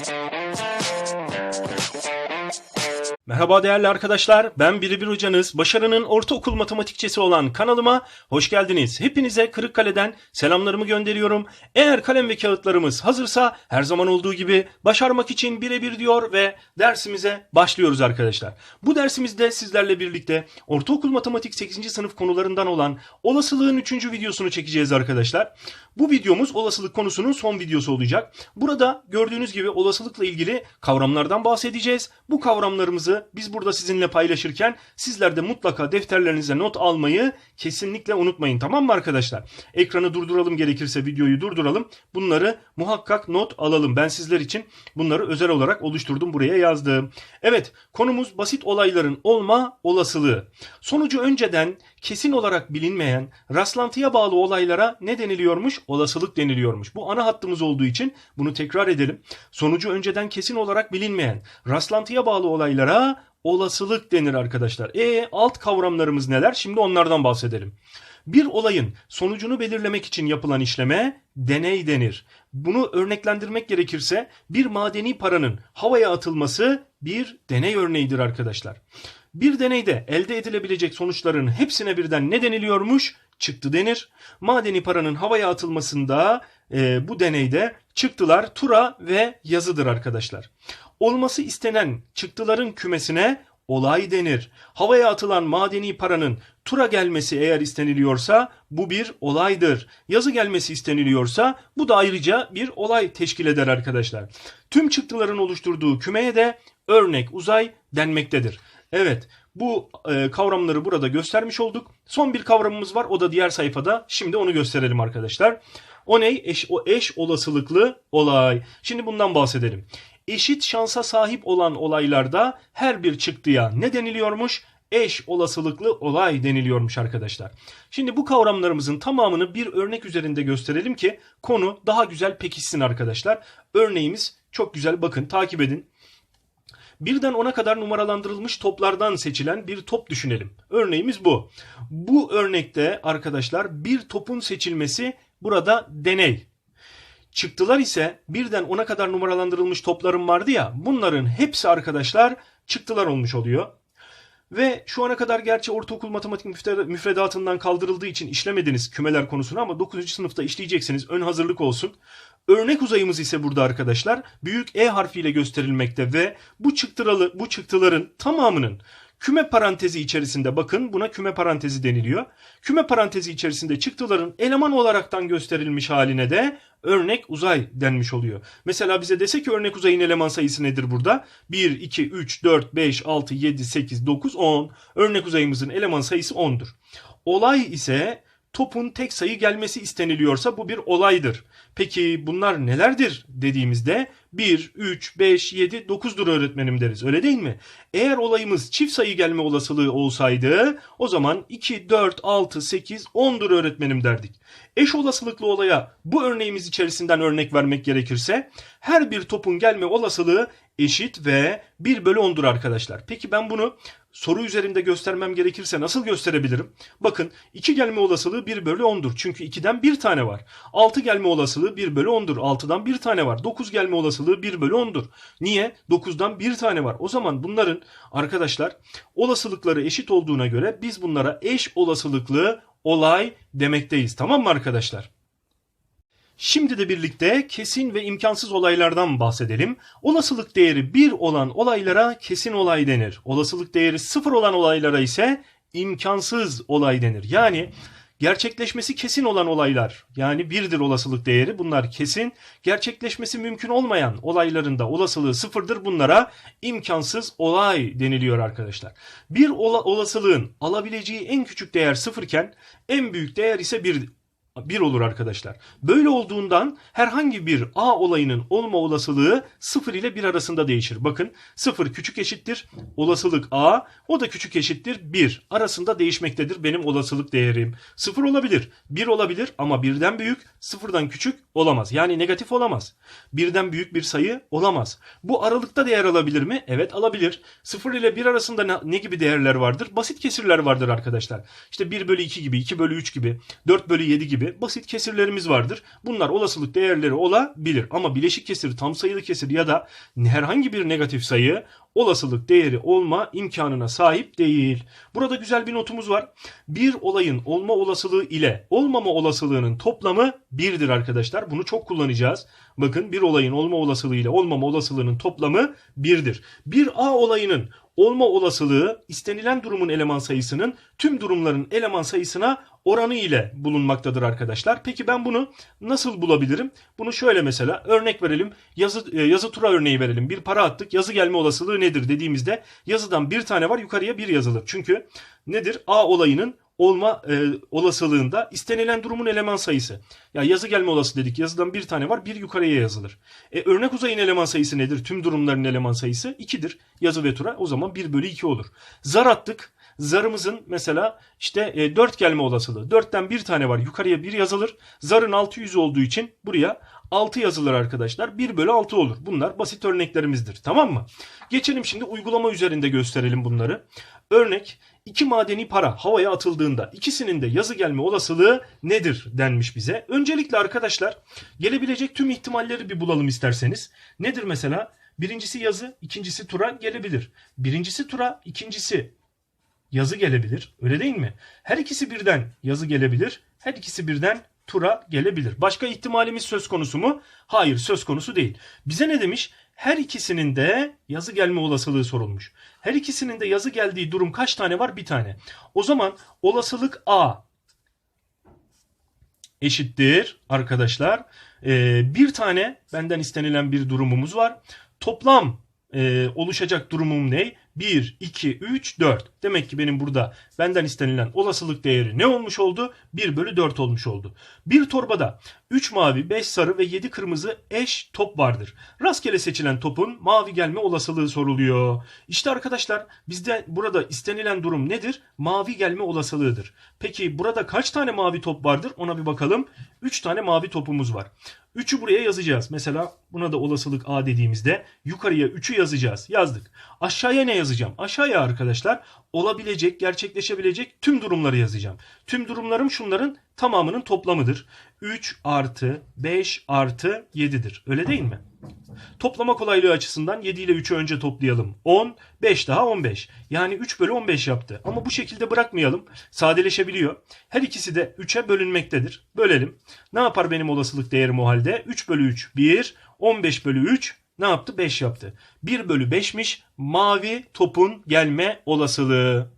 Thank you. Merhaba değerli arkadaşlar. Ben Biri Bir Hocanız. Başarının ortaokul matematikçesi olan kanalıma hoş geldiniz. Hepinize Kırıkkale'den selamlarımı gönderiyorum. Eğer kalem ve kağıtlarımız hazırsa her zaman olduğu gibi başarmak için birebir diyor ve dersimize başlıyoruz arkadaşlar. Bu dersimizde sizlerle birlikte ortaokul matematik 8. sınıf konularından olan olasılığın 3. videosunu çekeceğiz arkadaşlar. Bu videomuz olasılık konusunun son videosu olacak. Burada gördüğünüz gibi olasılıkla ilgili kavramlardan bahsedeceğiz. Bu kavramlarımızı biz burada sizinle paylaşırken sizler de mutlaka defterlerinize not almayı kesinlikle unutmayın tamam mı arkadaşlar? Ekranı durduralım gerekirse videoyu durduralım. Bunları muhakkak not alalım. Ben sizler için bunları özel olarak oluşturdum buraya yazdım. Evet konumuz basit olayların olma olasılığı. Sonucu önceden kesin olarak bilinmeyen rastlantıya bağlı olaylara ne deniliyormuş? Olasılık deniliyormuş. Bu ana hattımız olduğu için bunu tekrar edelim. Sonucu önceden kesin olarak bilinmeyen rastlantıya bağlı olaylara olasılık denir arkadaşlar. E alt kavramlarımız neler? Şimdi onlardan bahsedelim. Bir olayın sonucunu belirlemek için yapılan işleme deney denir. Bunu örneklendirmek gerekirse bir madeni paranın havaya atılması bir deney örneğidir arkadaşlar. Bir deneyde elde edilebilecek sonuçların hepsine birden ne deniliyormuş? Çıktı denir. Madeni paranın havaya atılmasında e, bu deneyde çıktılar tura ve yazıdır arkadaşlar. Olması istenen çıktıların kümesine olay denir. Havaya atılan madeni paranın tura gelmesi eğer isteniliyorsa bu bir olaydır. Yazı gelmesi isteniliyorsa bu da ayrıca bir olay teşkil eder arkadaşlar. Tüm çıktıların oluşturduğu kümeye de örnek uzay denmektedir. Evet bu e, kavramları burada göstermiş olduk. Son bir kavramımız var o da diğer sayfada. Şimdi onu gösterelim arkadaşlar. O ne? Eş, o eş olasılıklı olay. Şimdi bundan bahsedelim. Eşit şansa sahip olan olaylarda her bir çıktıya ne deniliyormuş? Eş olasılıklı olay deniliyormuş arkadaşlar. Şimdi bu kavramlarımızın tamamını bir örnek üzerinde gösterelim ki konu daha güzel pekişsin arkadaşlar. Örneğimiz çok güzel bakın takip edin. Birden 10'a kadar numaralandırılmış toplardan seçilen bir top düşünelim. Örneğimiz bu. Bu örnekte arkadaşlar bir topun seçilmesi burada deney. Çıktılar ise birden 10'a kadar numaralandırılmış toplarım vardı ya bunların hepsi arkadaşlar çıktılar olmuş oluyor. Ve şu ana kadar gerçi ortaokul matematik müfredatından kaldırıldığı için işlemediniz kümeler konusunu ama 9. sınıfta işleyeceksiniz. Ön hazırlık olsun. Örnek uzayımız ise burada arkadaşlar büyük E harfiyle gösterilmekte ve bu çıktıralı bu çıktıların tamamının küme parantezi içerisinde bakın buna küme parantezi deniliyor. Küme parantezi içerisinde çıktıların eleman olaraktan gösterilmiş haline de örnek uzay denmiş oluyor. Mesela bize dese ki örnek uzayın eleman sayısı nedir burada? 1, 2, 3, 4, 5, 6, 7, 8, 9, 10. Örnek uzayımızın eleman sayısı 10'dur. Olay ise topun tek sayı gelmesi isteniliyorsa bu bir olaydır. Peki bunlar nelerdir dediğimizde 1, 3, 5, 7, 9'dur öğretmenim deriz. Öyle değil mi? Eğer olayımız çift sayı gelme olasılığı olsaydı o zaman 2, 4, 6, 8, 10'dur öğretmenim derdik. Eş olasılıklı olaya bu örneğimiz içerisinden örnek vermek gerekirse her bir topun gelme olasılığı eşit ve 1 bölü 10'dur arkadaşlar. Peki ben bunu soru üzerinde göstermem gerekirse nasıl gösterebilirim? Bakın 2 gelme olasılığı 1 bölü 10'dur. Çünkü 2'den 1 tane var. 6 gelme olasılığı 1 bölü 10'dur. 6'dan 1 tane var. 9 gelme olasılığı 1 bölü 10'dur. Niye? 9'dan 1 tane var. O zaman bunların arkadaşlar olasılıkları eşit olduğuna göre biz bunlara eş olasılıklı olay demekteyiz. Tamam mı arkadaşlar? Şimdi de birlikte kesin ve imkansız olaylardan bahsedelim. Olasılık değeri 1 olan olaylara kesin olay denir. Olasılık değeri 0 olan olaylara ise imkansız olay denir. Yani gerçekleşmesi kesin olan olaylar yani birdir olasılık değeri bunlar kesin. Gerçekleşmesi mümkün olmayan olayların da olasılığı sıfırdır. Bunlara imkansız olay deniliyor arkadaşlar. Bir ola, olasılığın alabileceği en küçük değer sıfırken en büyük değer ise bir 1 olur arkadaşlar. Böyle olduğundan herhangi bir A olayının olma olasılığı 0 ile 1 arasında değişir. Bakın 0 küçük eşittir olasılık A o da küçük eşittir 1 arasında değişmektedir benim olasılık değerim. 0 olabilir 1 olabilir ama birden büyük 0'dan küçük olamaz. Yani negatif olamaz. Birden büyük bir sayı olamaz. Bu aralıkta değer alabilir mi? Evet alabilir. 0 ile 1 arasında ne gibi değerler vardır? Basit kesirler vardır arkadaşlar. İşte 1 bölü 2 gibi 2 bölü 3 gibi 4 bölü 7 gibi ilgili basit kesirlerimiz vardır. Bunlar olasılık değerleri olabilir ama bileşik kesir, tam sayılı kesir ya da herhangi bir negatif sayı olasılık değeri olma imkanına sahip değil. Burada güzel bir notumuz var. Bir olayın olma olasılığı ile olmama olasılığının toplamı birdir arkadaşlar. Bunu çok kullanacağız. Bakın bir olayın olma olasılığı ile olmama olasılığının toplamı birdir. Bir A olayının olma olasılığı istenilen durumun eleman sayısının tüm durumların eleman sayısına oranı ile bulunmaktadır arkadaşlar. Peki ben bunu nasıl bulabilirim? Bunu şöyle mesela örnek verelim. Yazı e, yazı tura örneği verelim. Bir para attık. Yazı gelme olasılığı nedir dediğimizde yazıdan bir tane var yukarıya bir yazılır. Çünkü nedir? A olayının olma e, olasılığında istenilen durumun eleman sayısı. Ya yazı gelme olası dedik. Yazıdan bir tane var. Bir yukarıya yazılır. E, örnek uzayın eleman sayısı nedir? Tüm durumların eleman sayısı 2'dir. Yazı ve tura o zaman 1 bölü 2 olur. Zar attık. Zarımızın mesela işte e, 4 gelme olasılığı. 4'ten bir tane var. Yukarıya 1 yazılır. Zarın 600 olduğu için buraya 6 yazılır arkadaşlar. 1 bölü 6 olur. Bunlar basit örneklerimizdir. Tamam mı? Geçelim şimdi uygulama üzerinde gösterelim bunları. Örnek iki madeni para havaya atıldığında ikisinin de yazı gelme olasılığı nedir denmiş bize. Öncelikle arkadaşlar gelebilecek tüm ihtimalleri bir bulalım isterseniz. Nedir mesela? Birincisi yazı, ikincisi tura gelebilir. Birincisi tura, ikincisi yazı gelebilir. Öyle değil mi? Her ikisi birden yazı gelebilir. Her ikisi birden tura gelebilir. Başka ihtimalimiz söz konusu mu? Hayır söz konusu değil. Bize ne demiş? Her ikisinin de yazı gelme olasılığı sorulmuş. Her ikisinin de yazı geldiği durum kaç tane var? Bir tane. O zaman olasılık A eşittir arkadaşlar. Ee, bir tane benden istenilen bir durumumuz var. Toplam e, oluşacak durumum ne? 1, 2, 3, 4. Demek ki benim burada benden istenilen olasılık değeri ne olmuş oldu? 1 bölü 4 olmuş oldu. Bir torbada 3 mavi, 5 sarı ve 7 kırmızı eş top vardır. Rastgele seçilen topun mavi gelme olasılığı soruluyor. İşte arkadaşlar bizde burada istenilen durum nedir? Mavi gelme olasılığıdır. Peki burada kaç tane mavi top vardır? Ona bir bakalım. 3 tane mavi topumuz var. 3'ü buraya yazacağız. Mesela buna da olasılık A dediğimizde yukarıya 3'ü yazacağız. Yazdık. Aşağıya ne yazacağım? Aşağıya arkadaşlar olabilecek, gerçekleşebilecek tüm durumları yazacağım. Tüm durumlarım şunların tamamının toplamıdır. 3 artı 5 artı 7'dir. Öyle değil mi? Toplama kolaylığı açısından 7 ile 3'ü önce toplayalım. 10, 5 daha 15. Yani 3 bölü 15 yaptı. Ama bu şekilde bırakmayalım. Sadeleşebiliyor. Her ikisi de 3'e bölünmektedir. Bölelim. Ne yapar benim olasılık değerim o halde? 3 bölü 3 1, 15 bölü 3 ne yaptı? 5 yaptı. 1 bölü 5'miş mavi topun gelme olasılığı.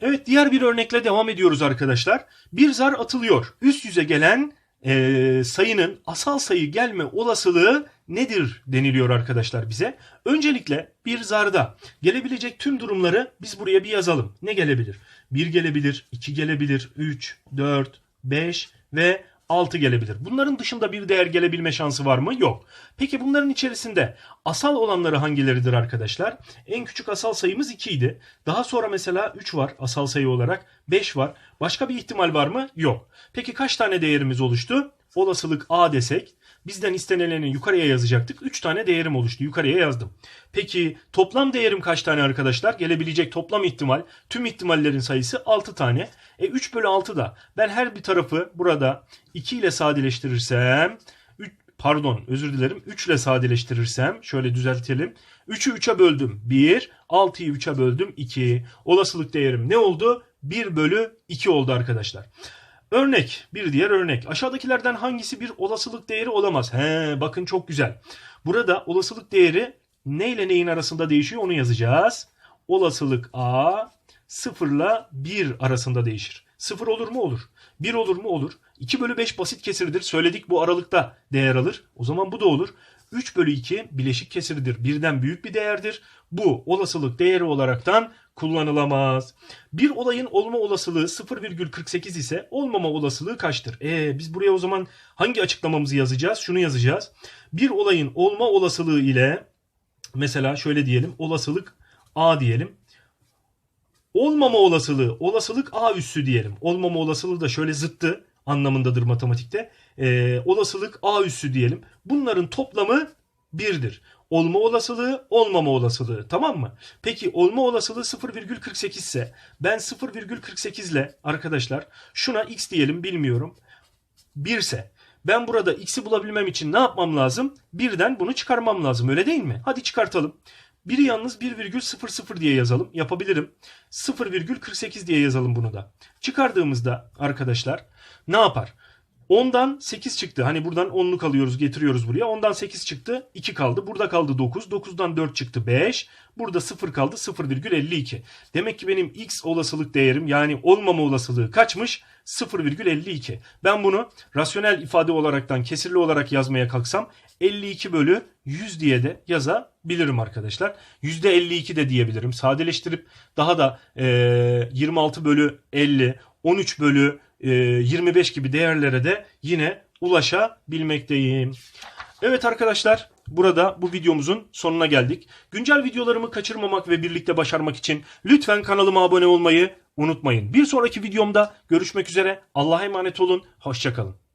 Evet diğer bir örnekle devam ediyoruz arkadaşlar. Bir zar atılıyor. Üst yüze gelen e, sayının asal sayı gelme olasılığı nedir deniliyor arkadaşlar bize. Öncelikle bir zarda gelebilecek tüm durumları biz buraya bir yazalım. Ne gelebilir? 1 gelebilir, 2 gelebilir, 3, 4, 5 ve 6 gelebilir. Bunların dışında bir değer gelebilme şansı var mı? Yok. Peki bunların içerisinde asal olanları hangileridir arkadaşlar? En küçük asal sayımız 2 idi. Daha sonra mesela 3 var asal sayı olarak. 5 var. Başka bir ihtimal var mı? Yok. Peki kaç tane değerimiz oluştu? Olasılık A desek bizden istenileni yukarıya yazacaktık. 3 tane değerim oluştu. Yukarıya yazdım. Peki toplam değerim kaç tane arkadaşlar? Gelebilecek toplam ihtimal tüm ihtimallerin sayısı 6 tane. E 3 bölü 6 da ben her bir tarafı burada 2 ile sadeleştirirsem pardon özür dilerim 3 ile sadeleştirirsem şöyle düzeltelim. 3'ü 3'e böldüm 1 6'yı 3'e böldüm 2 olasılık değerim ne oldu? 1 bölü 2 oldu arkadaşlar. Örnek bir diğer örnek aşağıdakilerden hangisi bir olasılık değeri olamaz? He bakın çok güzel. Burada olasılık değeri ne ile neyin arasında değişiyor onu yazacağız. Olasılık A 0 ile 1 arasında değişir. 0 olur mu? Olur. 1 olur mu? Olur. 2 bölü 5 basit kesirdir. Söyledik bu aralıkta değer alır. O zaman bu da olur. 3 bölü 2 bileşik kesirdir. Birden büyük bir değerdir. Bu olasılık değeri olaraktan kullanılamaz. Bir olayın olma olasılığı 0,48 ise olmama olasılığı kaçtır? E biz buraya o zaman hangi açıklamamızı yazacağız? Şunu yazacağız. Bir olayın olma olasılığı ile mesela şöyle diyelim olasılık A diyelim. Olmama olasılığı olasılık A üssü diyelim. Olmama olasılığı da şöyle zıttı anlamındadır matematikte. Ee, olasılık A üssü diyelim. Bunların toplamı 1'dir. Olma olasılığı, olmama olasılığı. Tamam mı? Peki olma olasılığı 0,48 ise ben 0,48 ile arkadaşlar şuna x diyelim bilmiyorum. 1 ise ben burada x'i bulabilmem için ne yapmam lazım? Birden bunu çıkarmam lazım öyle değil mi? Hadi çıkartalım. Biri yalnız 1,00 diye yazalım. Yapabilirim. 0,48 diye yazalım bunu da. Çıkardığımızda arkadaşlar ne yapar? 10'dan 8 çıktı. Hani buradan 10'luk alıyoruz getiriyoruz buraya. 10'dan 8 çıktı. 2 kaldı. Burada kaldı 9. 9'dan 4 çıktı 5. Burada 0 kaldı 0,52. Demek ki benim x olasılık değerim yani olmama olasılığı kaçmış? 0,52. Ben bunu rasyonel ifade olaraktan kesirli olarak yazmaya kalksam 52 bölü 100 diye de yazabilirim arkadaşlar. %52 de diyebilirim. Sadeleştirip daha da e, 26 bölü 50, 13 bölü 25 gibi değerlere de yine ulaşabilmekteyim. Evet arkadaşlar burada bu videomuzun sonuna geldik. Güncel videolarımı kaçırmamak ve birlikte başarmak için lütfen kanalıma abone olmayı unutmayın. Bir sonraki videomda görüşmek üzere. Allah'a emanet olun. Hoşçakalın.